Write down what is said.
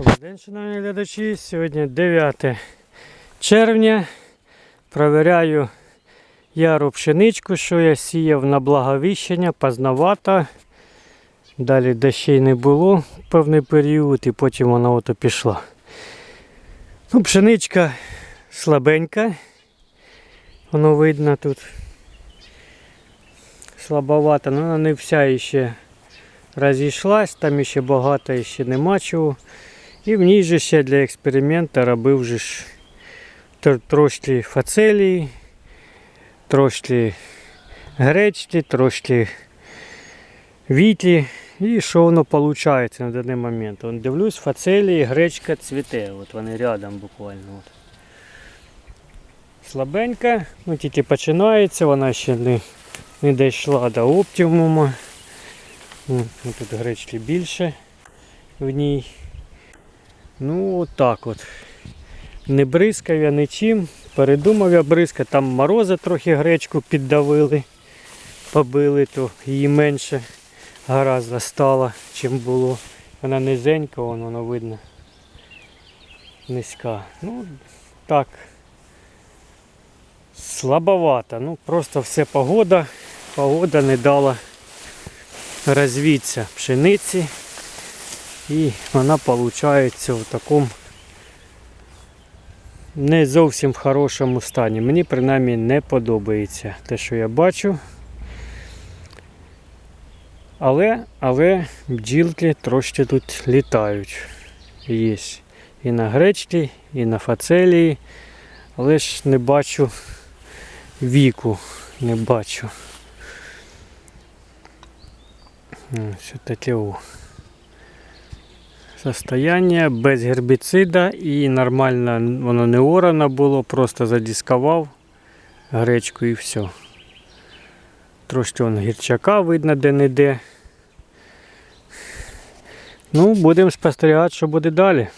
Добрий день, шановні глядачі. Сьогодні 9 червня. Провіряю яру пшеничку, що я сіяв на благовіщення, поздновато. Далі дощей не було певний період і потім вона ото пішла. Ну, пшеничка слабенька. Воно видно тут. Слабовато, але вона не вся ще розійшлась, там ще багато ще нема чого. І в ній же ще для експерименту робив же ж трошки фацелії, трошки гречки, трошки вітлі. І що воно виходить на даний момент? Вон дивлюсь, фацелії, гречка цвіте. От вони рядом буквально. От. Слабенька, ну тільки починається, вона ще не, не дійшла до оптимуму. Ну, Тут гречки більше в ній. Ну, от так от. Не бризкав я нічим. Передумав я бризкати. Там морози трохи гречку піддавили, побили, то її менше гаразд стало, чим було. Вона низенька, вон, воно видно. Низька. Ну, так. Слабовато. Ну, просто все погода. Погода не дала розвіться пшениці. І вона виходить в такому не зовсім хорошому стані. Мені принаймні не подобається те, що я бачу. Але, але бджілки трошки тут літають. Є. І на гречці, і на фацелії. Але ж не бачу віку. Не бачу. Ось таке о. Состояние без гербіцида і нормально воно не орано було, просто задіскував гречку і все. Трошки вон гірчака видно де-не-де. Ну, будемо спостерігати, що буде далі.